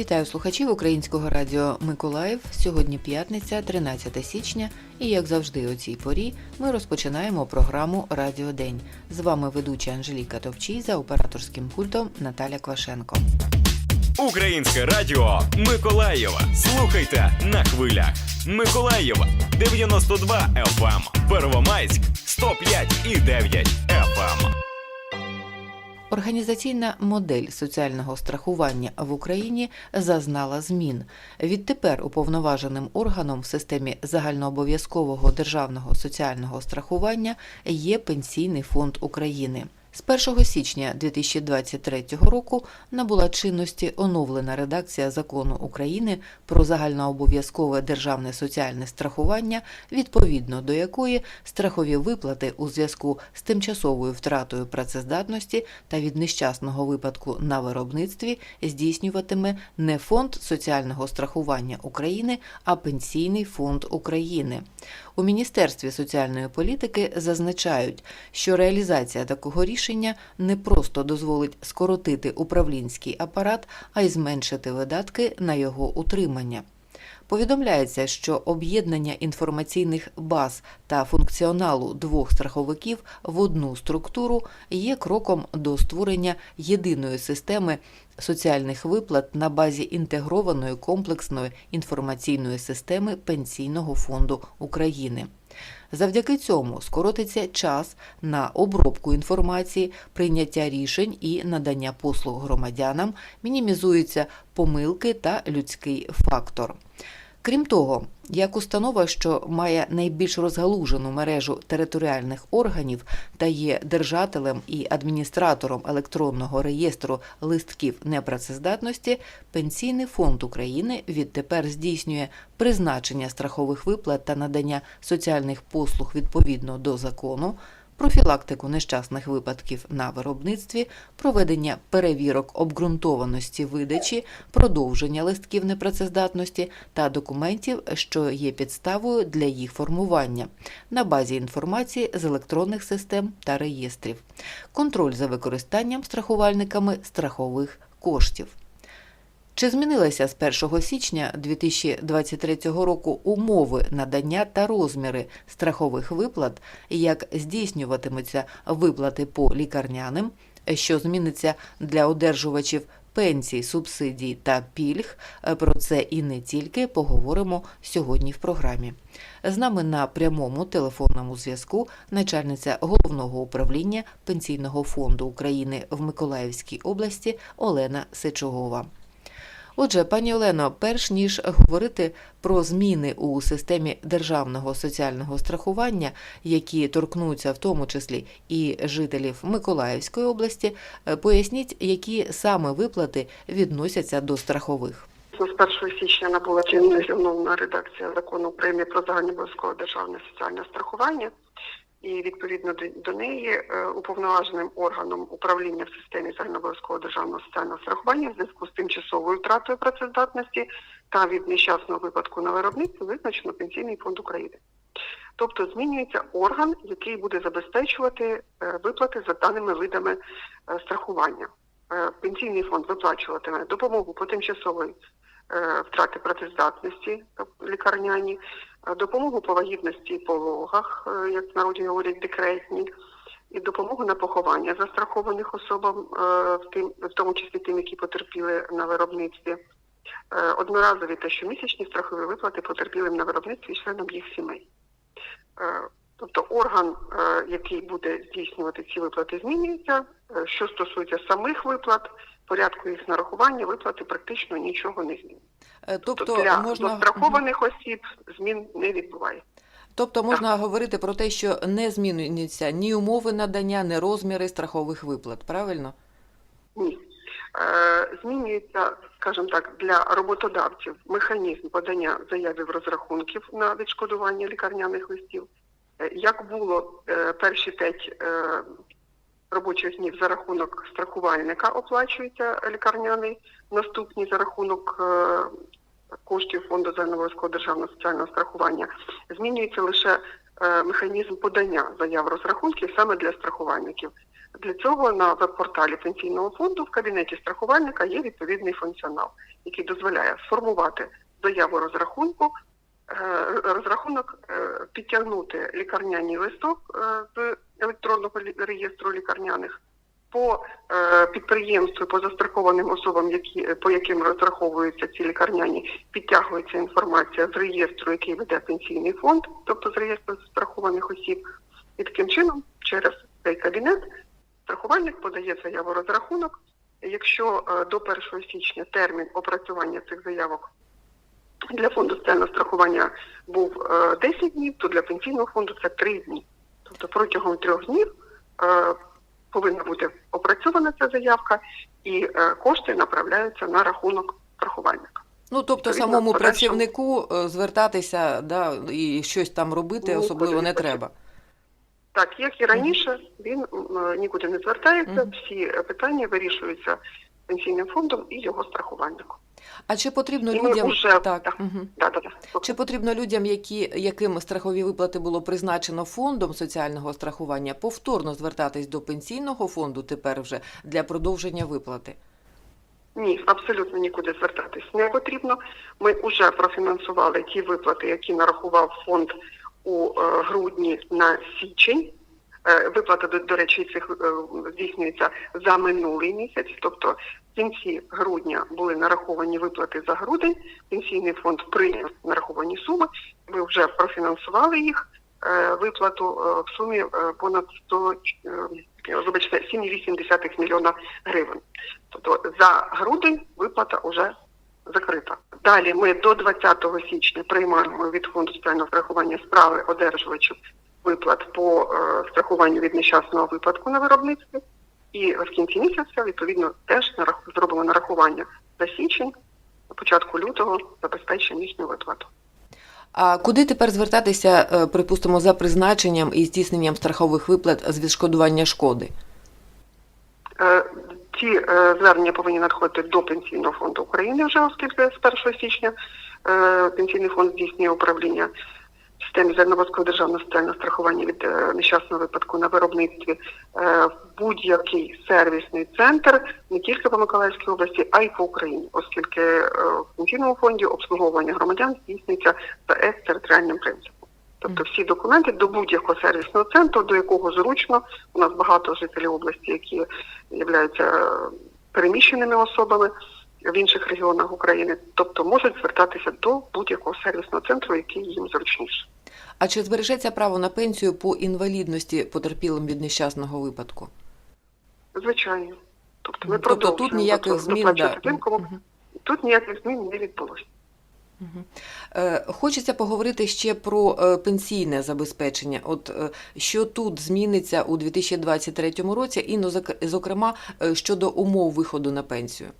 Вітаю слухачів Українського радіо Миколаїв. Сьогодні п'ятниця, 13 січня, і як завжди о цій порі ми розпочинаємо програму Радіо День. З вами ведуча Анжеліка Товчій за операторським пультом Наталя Квашенко. Українське радіо Миколаєва. Слухайте на хвилях. Миколаєва 92 FM, Первомайськ 105 і 9 FM. Організаційна модель соціального страхування в Україні зазнала змін. Відтепер уповноваженим органом в системі загальнообов'язкового державного соціального страхування є Пенсійний фонд України. З 1 січня 2023 року набула чинності оновлена редакція закону України про загальнообов'язкове державне соціальне страхування, відповідно до якої страхові виплати у зв'язку з тимчасовою втратою працездатності та від нещасного випадку на виробництві здійснюватиме не фонд соціального страхування України, а Пенсійний фонд України. У Міністерстві соціальної політики зазначають, що реалізація такого рішення не просто дозволить скоротити управлінський апарат, а й зменшити видатки на його утримання. Повідомляється, що об'єднання інформаційних баз та функціоналу двох страховиків в одну структуру є кроком до створення єдиної системи соціальних виплат на базі інтегрованої комплексної інформаційної системи Пенсійного фонду України. Завдяки цьому скоротиться час на обробку інформації, прийняття рішень і надання послуг громадянам, мінімізуються помилки та людський фактор. Крім того, як установа, що має найбільш розгалужену мережу територіальних органів та є держателем і адміністратором електронного реєстру листків непрацездатності, Пенсійний фонд України відтепер здійснює призначення страхових виплат та надання соціальних послуг відповідно до закону. Профілактику нещасних випадків на виробництві, проведення перевірок обґрунтованості видачі, продовження листків непрацездатності та документів, що є підставою для їх формування на базі інформації з електронних систем та реєстрів, контроль за використанням страхувальниками страхових коштів. Чи змінилися з 1 січня 2023 року умови надання та розміри страхових виплат, як здійснюватимуться виплати по лікарняним, що зміниться для одержувачів пенсій, субсидій та пільг? Про це і не тільки поговоримо сьогодні в програмі. З нами на прямому телефонному зв'язку начальниця головного управління Пенсійного фонду України в Миколаївській області Олена Сичугова. Отже, пані Олено, перш ніж говорити про зміни у системі державного соціального страхування, які торкнуться в тому числі і жителів Миколаївської області, е, поясніть, які саме виплати відносяться до страхових. З 1 січня набула чинність оновлена редакція закону України про загальнообов'язкове державне соціальне страхування, і відповідно до, неї е, уповноваженим органом управління в системі загальнообов'язкового державного соціального страхування в зв'язку з тимчасовою втратою працездатності та від нещасного випадку на виробництві визначено Пенсійний фонд України. Тобто змінюється орган, який буде забезпечувати е, виплати за даними видами е, страхування. Пенсійний фонд виплачуватиме допомогу по тимчасовій втрати працездатності лікарняні, е, допомогу по вагітності і пологах, е, як в народі говорять, декретні, і допомогу на поховання застрахованих особам, е, в тим, в тому числі тим, які потерпіли на виробництві. Е, Одноразові та щомісячні страхові виплати потерпілим на виробництві і членам їх сімей. Е, Тобто орган, е, який буде здійснювати ці виплати, змінюється. Е, Що стосується самих виплат, порядку їх нарахування, виплати практично нічого не змінює. Е, Тобто Тобто для можна застрахованих осіб змін не відбувається. Тобто можна говорити про те, що не змінюються ні умови надання, ні розміри страхових виплат, правильно? Ні. Е, Змінюється, скажімо так, для роботодавців механізм подання заявів розрахунків на відшкодування лікарняних листів. Е, Як було перші п'ять робочих днів за рахунок страхувальника оплачується лікарняний, наступні за рахунок е, коштів фонду загальнообов'язкового державного соціального страхування, змінюється лише е, механізм подання заяв розрахунків саме для страхувальників. Для цього на веб-порталі пенсійного фонду в кабінеті страхувальника є відповідний функціонал, який дозволяє сформувати заяву розрахунку, розрахунок, е, підтягнути лікарняний листок е, з електронного реєстру лікарняних по е, підприємству, по застрахованим особам, які, по яким розраховуються ці лікарняні, підтягується інформація з реєстру, який веде пенсійний фонд, тобто з реєстру застрахованих осіб. І таким чином, через цей кабінет, страхувальник подає заяву розрахунок. Якщо е, до 1 січня термін опрацювання цих заявок для фонду соціального страхування був е, 10 днів, то для пенсійного фонду це 3 дні. Тобто протягом трьох днів е, повинна бути опрацьована ця заявка, і е, кошти направляються на рахунок страхувальника. Ну, тобто Відповідно, самому подальшому- працівнику е, звертатися да, і щось там робити Нікуди особливо не треба. Так, як і раніше, він е, нікуди не звертається, всі е, питання вирішуються пенсійним фондом і його страхувальником. А чи потрібно І людям уже- так, так. Угу. Да, да, да. Чи потрібно людям, які, яким страхові виплати було призначено фондом соціального страхування, повторно звертатись до пенсійного фонду тепер вже для продовження виплати? Ні, абсолютно нікуди звертатись не потрібно. Ми вже профінансували ті виплати, які нарахував фонд у е, грудні на січень. Е, Виплата, до, до речі, цих е, здійснюється за минулий місяць, тобто в кінці грудня були нараховані виплати за грудень. Пенсійний фонд прийняв нараховані суми. Ми вже профінансували їх е, виплату е, в сумі е, понад 100, е, вибачте, 7,8 мільйона гривень. Тобто за грудень виплата вже закрита. Далі ми до 20 січня приймаємо від фонду соціального страхування справи одержувачів виплат по страхуванню від нещасного випадку на виробництві. І в кінці місяця відповідно теж зробимо нарахування за січень, на початку лютого забезпечимо їхню виплату. А куди тепер звертатися, е, припустимо, за призначенням і здійсненням страхових виплат з відшкодування шкоди? Е, Ці е, звернення повинні надходити до Пенсійного фонду України вже, оскільки з 1 січня Пенсійний фонд здійснює управління системі загальнообов'язкового державного соціального страхування від е, нещасного випадку на виробництві е, в будь-який сервісний центр не тільки по Миколаївській області, а й по Україні, оскільки е, в Пенсійному фонді обслуговування громадян здійснюється за екстериторіальним принципом. Тобто всі документи до будь-якого сервісного центру, до якого зручно. У нас багато жителів області, які являються переміщеними особами в інших регіонах України, тобто можуть звертатися до будь-якого сервісного центру, який їм зручніше. А чи збережеться право на пенсію по інвалідності потерпілим від нещасного випадку? Звичайно. Тобто ми Тобто тут ніяких змін, да. Мгм. тут ніяких змін не відбулося. Е, Хочеться поговорити ще про е, пенсійне забезпечення. От е, що тут зміниться у 2023 році, і ну, зокрема щодо умов виходу на пенсію.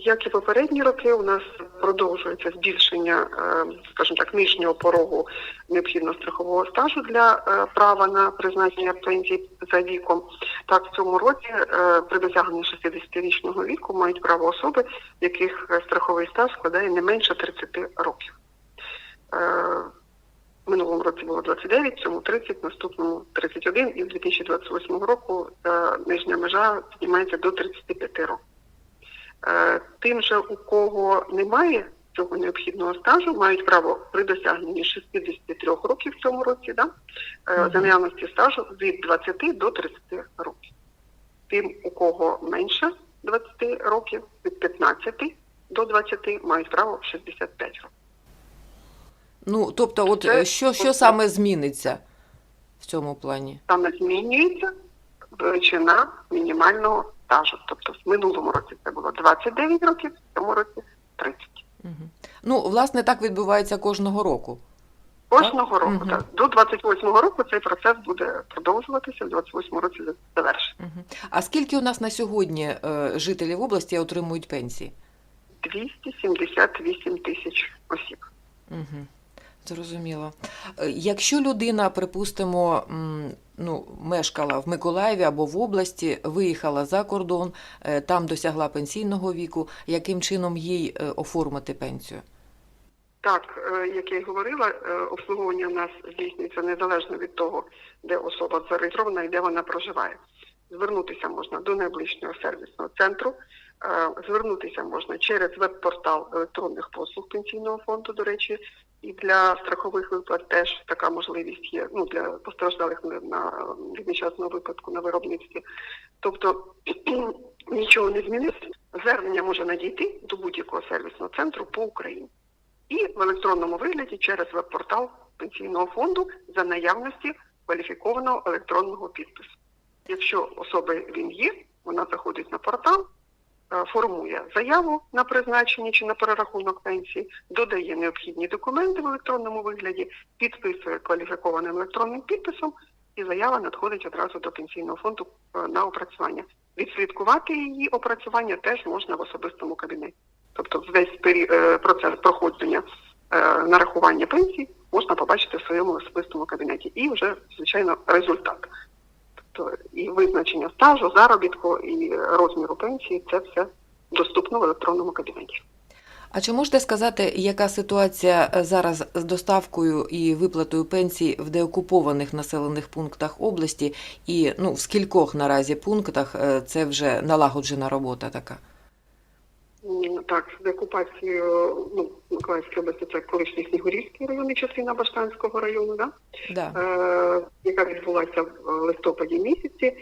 Як і попередні роки, у нас продовжується збільшення, е, скажімо так, нижнього порогу необхідного страхового стажу для е, права на призначення пенсії за віком. Так, в цьому році е, при досягненні 60-річного віку мають право особи, в яких страховий стаж складає не менше 30 років. Минулому році було 29, в цьому 30, наступному 31 і в 2028 року нижня межа піднімається до 35 років. Е, Тим же, у кого немає цього необхідного стажу, мають право при досягненні 63 років в цьому році, да? е, за наявності стажу від 20 до 30 років. Тим, у кого менше 20 років, від 15 до 20 мають право 65 років. Ну, тобто, от Це- е, що, що саме зміниться в цьому плані? Саме змінюється величина мінімального стажу. Тобто в минулому році це було 29 років, в цьому році 30. Угу. Ну, власне, так відбувається кожного року. Кожного року, Мгм. так. До 28-го року цей процес буде продовжуватися, в 28-му році завершить. Угу. А скільки у нас на сьогодні е, жителів області отримують пенсії? 278 тисяч осіб. Угу. Зрозуміло. Е, Якщо людина, припустимо, ну, мешкала в Миколаєві або в області, виїхала за кордон, е, там досягла пенсійного віку, яким чином їй е, оформити пенсію? Так, як я й говорила, обслуговування в нас здійснюється незалежно від того, де особа зареєстрована і де вона проживає. Звернутися можна до найближчого сервісного центру, звернутися можна через веб-портал електронних послуг пенсійного фонду, до речі, і для страхових виплат теж така можливість є. Ну для постраждалих на, на випадку на виробництві. Тобто нічого не змінилося. Звернення може надійти до будь-якого сервісного центру по Україні і в електронному вигляді через веб-портал пенсійного фонду за наявності кваліфікованого електронного підпису. Якщо особи він є, вона заходить на портал, формує заяву на призначення чи на перерахунок пенсії, додає необхідні документи в електронному вигляді, підписує кваліфікованим електронним підписом, і заява надходить одразу до пенсійного фонду е, на опрацювання. Відслідкувати її опрацювання теж можна в особистому кабінеті. Тобто весь е, процес проходження е, нарахування пенсії можна побачити в своєму особистому кабінеті. І вже, звичайно, результат. Тобто і визначення стажу, заробітку, і розміру пенсії це все доступно в електронному кабінеті. А чи можете сказати, яка ситуація е, зараз з доставкою і виплатою пенсій в деокупованих населених пунктах області, і ну, в скількох наразі пунктах е, це вже налагоджена робота така? Так, з деокупацією ну, Миколаївської області це колишній Снігурівський район і частина Баштанського району, да? Да. е, яка відбулася в листопаді місяці.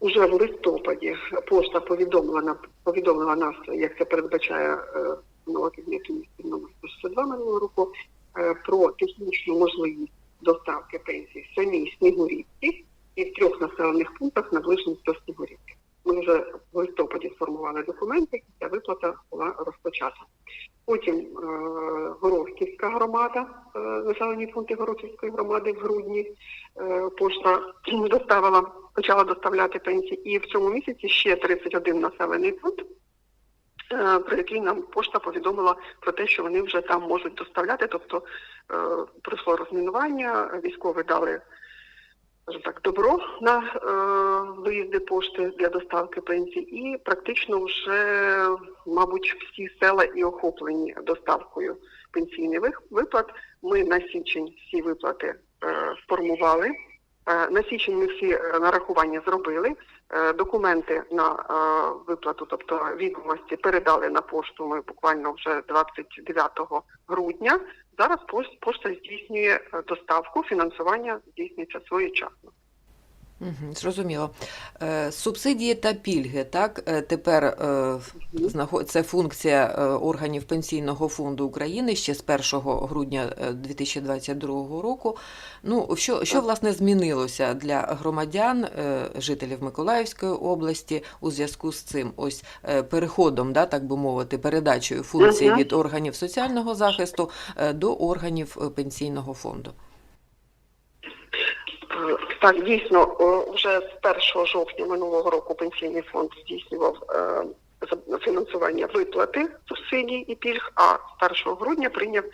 Уже в листопаді пошта повідомлена повідомила нас, як це передбачає е, нова кабінету міністрів номер 162 минулого року, е, про технічну можливість доставки пенсій самій Снігурівці і в трьох населених пунктах наближених до Снігурівки. Ми вже в листопаді сформували документи, і ця виплата була розпочата. Потім е, Горовківська громада, е, населені пункти Горовківської громади в грудні е, пошта доставила, почала доставляти пенсії. І в цьому місяці ще 31 населений пункт, е, про який нам пошта повідомила про те, що вони вже там можуть доставляти. Тобто е, пройшло розмінування, військові дали скажімо так, добро на е, виїзди пошти для доставки пенсій, і практично вже, мабуть, всі села і охоплені доставкою пенсійних виплат. Ми на січень всі виплати е, сформували. Е, На січень ми всі е, нарахування зробили. Е, Документи на виплату, тобто відомості, передали на пошту. Ми буквально вже 29 грудня. Зараз пошта здійснює доставку, фінансування здійснюється своєчасно. Угу, зрозуміло. Е, Субсидії та пільги, так, е, тепер е, це функція органів Пенсійного фонду України ще з 1 грудня е, 2022 року. Ну, що, що власне змінилося для громадян, жителів Миколаївської області у зв'язку з цим ось переходом, да, так би мовити, передачею функції від органів соціального захисту до органів Пенсійного фонду? Е, Так, дійсно, е, вже з 1 жовтня минулого року пенсійний фонд здійснював е, фінансування виплати субсидій і пільг, а з 1 грудня прийняв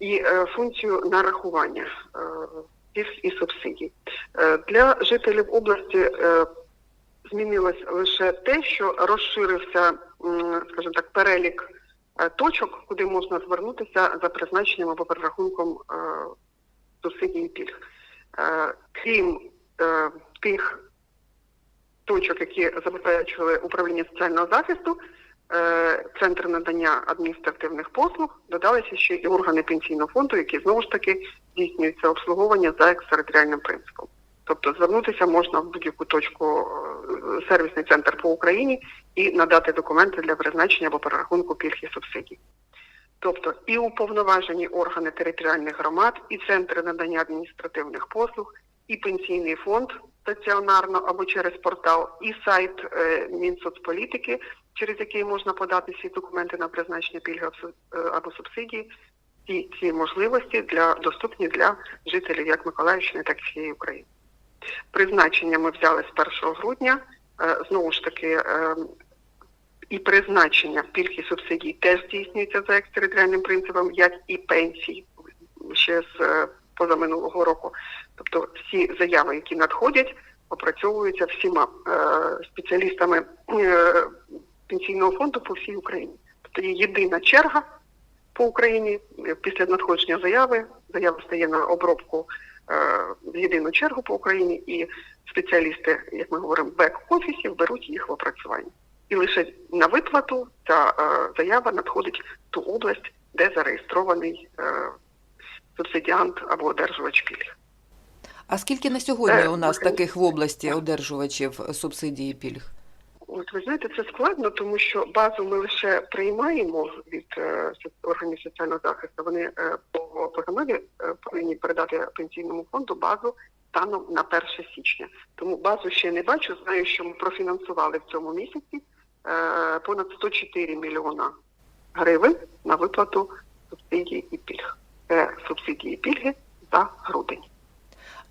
і функцію нарахування пільг і субсидій. Для жителів області змінилось лише те, що розширився, скажімо так, перелік точок, куди можна звернутися за призначенням або перерахунком субсидій і пільг. Е, Крім е, тих точок, які забезпечували управління соціального захисту, е, центр надання адміністративних послуг, додалися ще і органи пенсійного фонду, які знову ж таки здійснюються обслуговування за екстериторіальним принципом. Тобто звернутися можна в будь-яку точку сервісний центр по Україні і надати документи для призначення або перерахунку пільг і субсидій. Тобто і уповноважені органи територіальних громад, і центри надання адміністративних послуг, і пенсійний фонд стаціонарно або через портал, і сайт е, Мінсоцполітики, через який можна подати всі документи на призначення пільги е, або субсидії. Ці, ці можливості для доступні для жителів як Миколаївщини, так і всієї України. Призначення ми взяли з 1 грудня. Е, Знову ж таки, е, і призначення пільг і субсидій теж здійснюється за екстериторіальним принципом, як і пенсії. ще з е, позаминулого року. Тобто всі заяви, які надходять, опрацьовуються всіма е, спеціалістами е, пенсійного фонду по всій Україні. Тобто є єдина черга по Україні після надходження заяви. Заява стає на обробку в єдину чергу по Україні, і спеціалісти, як ми говоримо, бек-офісів беруть їх в опрацювання. І лише на виплату ця е, заява надходить в ту область, де зареєстрований е, субсидіант або одержувач пільг. А скільки на сьогодні Е, у нас таких в області одержувачів субсидії пільг? От ви знаєте, це складно, тому що базу ми лише приймаємо від е, органів соціального захисту. Вони е, по е, повинні передати пенсійному фонду базу станом на 1 січня. Тому базу ще не бачу. Знаю, що ми профінансували в цьому місяці понад 104 мільйона гривень на виплату субсидій і пільг. Це субсидії і пільги за грудень.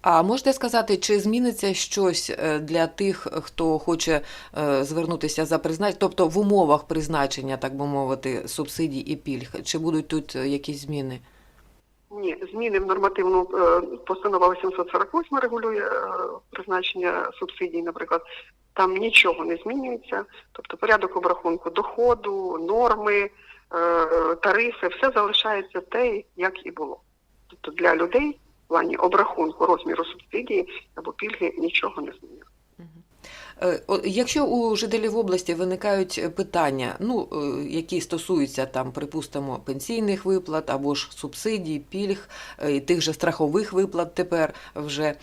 А можете сказати, чи зміниться щось е, для тих, хто хоче е, звернутися за призначення, тобто в умовах призначення, так би мовити, субсидій і пільг? Чи будуть тут е, якісь зміни? Ні, зміни в нормативну е, постанова 848 регулює е, призначення субсидій, наприклад. Там нічого не змінюється. Тобто порядок обрахунку доходу, норми, е, тарифи, все залишається те, як і було. Тобто для людей в плані обрахунку розміру субсидії або пільги нічого не змінюється. Е, Якщо у жителів області виникають питання, ну е, які стосуються там, припустимо, пенсійних виплат або ж субсидій, пільг, е, і тих же страхових виплат тепер вже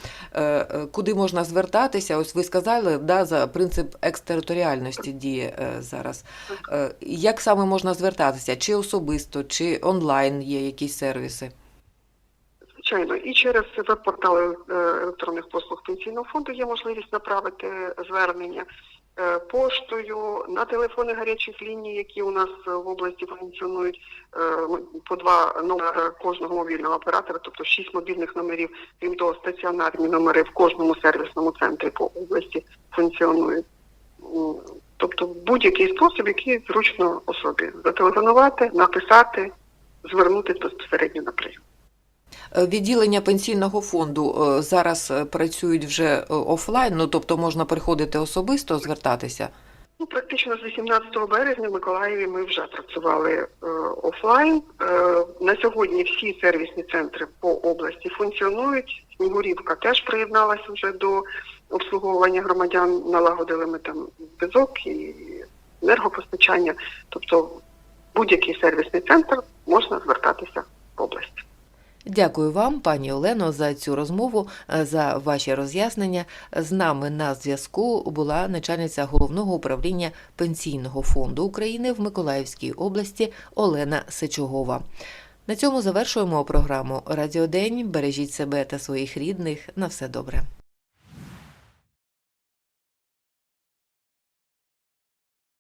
куди можна звертатися? Ось ви сказали, да, за принцип екстериторіальності діє зараз. Як саме можна звертатися? Чи особисто, чи онлайн є якісь сервіси? Звичайно, і через веб-портали е, електронних послуг пенсійного фонду є можливість направити звернення е, поштою на телефони гарячих ліній, які у нас в області функціонують е, по два номери кожного мобільного оператора, тобто шість мобільних номерів, крім того, стаціонарні номери в кожному сервісному центрі по області функціонують. Тобто будь-який спосіб, який зручно особі зателефонувати, написати, звернутися безпосередньо на прийом. Відділення пенсійного фонду е, зараз е, працюють вже е, офлайн, ну тобто можна приходити особисто звертатися. Ну, практично з 18 березня в Миколаєві ми вже працювали е, офлайн. Е, на сьогодні всі сервісні центри по області функціонують. Снігурівка теж приєдналася вже до обслуговування громадян. Налагодили ми там зв'язок і енергопостачання. Тобто будь-який сервісний центр можна звертатися в область. Дякую вам, пані Олено, за цю розмову, е, за ваші роз'яснення. З нами на зв'язку була начальниця головного управління Пенсійного фонду України в Миколаївській області Олена Сечугова. На цьому завершуємо програму Радіодень. Бережіть себе та своїх рідних. На все добре.